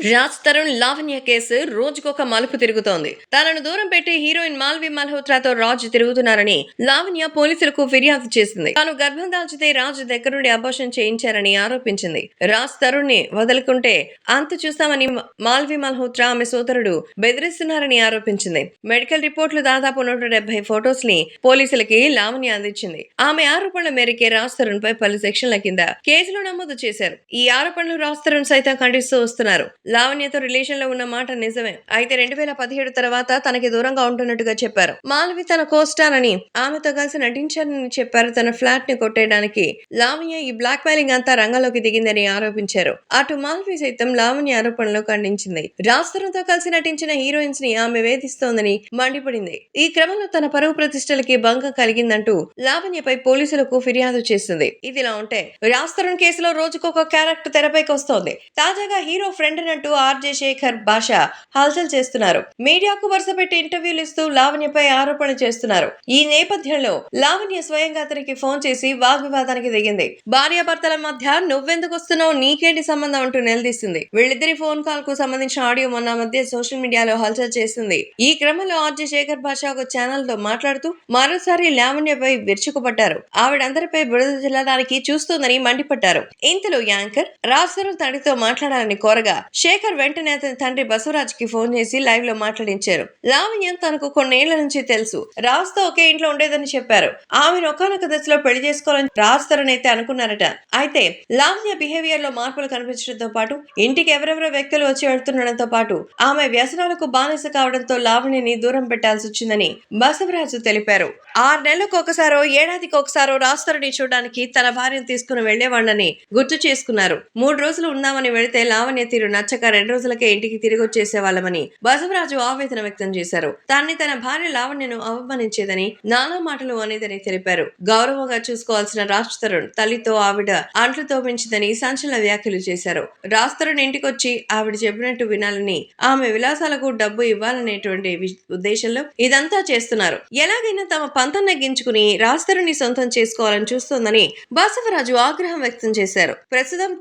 Raj Tarun Lavanya case రోజుకొక మలుపు తిరుగుతోంది. తనను దూరం పెట్టి హీరోయిన్ మాల్వి మల్హోత్రాతో రాజ్ తిరుగుతున్నారని లావణ్య పోలీసులకు ఫిర్యాదు చేసింది. తాను గర్భం దాల్చితే రాజ్ దగ్గరుండి అబోషన్ చేయించారని ఆరోపించింది. రాజ్ తరుణ్ని వదులుకుంటే అంత చూస్తామని మాల్వి మల్హోత్రా ఆమె సోదరుడు బెదిరిస్తున్నారని ఆరోపించింది. మెడికల్ రిపోర్టులు దాదాపు నూట డెబ్బై ఫొటోస్ని పోలీసులకి లావణ్య అందించింది. ఆమె ఆరోపణల మేరకే రాజ్ తరుణ్ పై పలు సెక్షన్ల కింద కేసులు నమోదు చేశారు. ఈ ఆరోపణలు రాజ్ తరుణ్ సైతం ఖండిస్తూ వస్తున్నారు. లావణ్యతో రిలేషన్లో ఉన్న మాట నిజమే. అయితే రెండు వేల పదిహేడు తర్వాత తనకి దూరంగా ఉంటున్నట్టుగా చెప్పారు. మాల్వి తన కోస్టార్ అని ఆమెతో కలిసి నటించారని చెప్పారు తన ఫ్లాట్ని కొట్టేయడానికి. లావణ్య ఈ బ్లాక్ మెయిలింగ్ అంతా రంగంలోకి దిగిందని ఆరోపించారు. అటు మాల్వి సైతం లావణ్య ఆరోపణలు ఖండించింది. రాస్తరంతో కలిసి నటించిన హీరోయిన్స్ని ఆమె వేధిస్తోందని మండిపడింది. ఈ క్రమంలో తన పరువు ప్రతిష్టలకి భంగం కలిగిందంటూ లావణ్యపై పోలీసులకు ఫిర్యాదు చేసింది. ఇదిలా ఉంటే రాస్తరుణ్ కేసులో రోజుకొక క్యారెక్టర్ తెరపైకి వస్తోంది. తాజాగా హీరో ఫ్రెండ్ అంటూ ఆర్జే శేఖర్ భాష హల్చల్ చేస్తున్నారు. మీడియాకు వరుస పెట్టి ఇంటర్వ్యూలు ఇస్తూ లావణ్యపై ఆరోపణలు చేస్తున్నారు. ఈ నేపథ్యంలో లావణ్య స్వయంగా అతనికి ఫోన్ చేసి వాగ్వివాదానికి దిగింది. భార్యాభర్తల మధ్య నువ్వెందుకు వస్తున్నావు? నీకేంటి సంబంధం? అంటూ నిలదీసింది. వీళ్ళిద్దరి ఫోన్ కాల్కు సంబంధించిన ఆడియో మొన్న మధ్య సోషల్ మీడియాలో హల్చల్ చేసింది. ఈ క్రమంలో ఆర్జే శేఖర్ భాష ఒక ఛానల్తో మాట్లాడుతూ మరోసారి లావణ్యపై విరుచుకుపడ్డారు. ఆవిడందరిపై బురద జల్లడానికి చూస్తోందని మండిపడ్డారు. ఇంతలో యాంకర్ రాజధరం తండ్రితో మాట్లాడాలని కోరగా శేఖర్ వెంటనే అతని తండ్రి బసవరాజ్కి ఫోన్ చేసి లైవ్లో మాట్లాడించారు. లావణ్యం తనకు కొన్నేళ్ళ నుంచి తెలుసు. రాజ్తో ఒకే ఇంట్లో ఉండేదని చెప్పారు. ఆమెను ఒకనొక దశలో పెళ్ళి చేసుకోవాలని రాజ్ అయితే అనుకున్నారట. అయితే లావణ్య బిహేవియర్లో మార్పులు కనిపించడంతో పాటు ఇంటికి ఎవరెవరో వ్యక్తులు వచ్చి వెళ్తుండడంతో పాటు ఆమె వ్యసనాలకు బానిస కావడంతో లావణ్యని దూరం పెట్టాల్సి వచ్చిందని బసవరాజు తెలిపారు. ఆరు నెలలకు ఒకసారో ఏడాదికి ఒకసారో రాస్తరుని చూడడానికి తన భార్యను తీసుకుని వెళ్ళేవాళ్ళని గుర్తు చేసుకున్నారు. మూడు రోజులు ఉన్నామని వెళితే లావణ్య తీరు నచ్చ వచ్చాక రెండు రోజులకే ఇంటికి తిరిగి వచ్చేసేవాళ్ళమని బసవరాజు ఆవేదన వ్యక్తం చేశారు. తాన్ని తన భార్య లావణ్యను అవమానించేదని నానా మాటలు అనేదని తెలిపారు. గౌరవంగా చూసుకోవాల్సిన రాజ్ తరుణ్ తల్లితో ఆవిడ అంట్లు తోపించిందని సంచలన వ్యాఖ్యలు చేశారు. రాజ్ తరుణ్ ఇంటికొచ్చి ఆవిడ చెప్పినట్టు వినాలని ఆమె విలాసాలకు డబ్బు ఇవ్వాలనేటువంటి ఉద్దేశంలో ఇదంతా చేస్తున్నారు. ఎలాగైనా తమ పంతం నెగ్గించుకుని రాస్తరుని సొంతం చేసుకోవాలని చూస్తోందని బసవరాజు ఆగ్రహం వ్యక్తం చేశారు. ప్రస్తుతం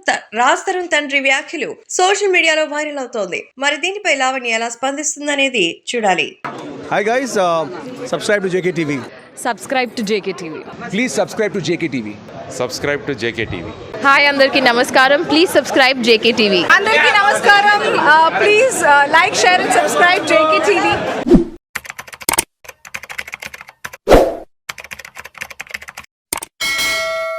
రాజ్ తరుణ్ తండ్రి వ్యాఖ్యలు సోషల్ మీడియా మీడియాలో వైరల్ అవుతోంది. మరి దీనిపై లావణ్య ఎలా స్పందిస్తుందనేది చూడాలి. Hi guys, uh, subscribe to JKTV. Subscribe to JKTV Please subscribe to JKTV. subscribe to JKTV. Hi అందరికీ నమస్కారం. ప్లీజ్ సబ్స్క్రైబ్ జేకే టీవీ అందరికీ నమస్కారం. Please like share and subscribe JK TV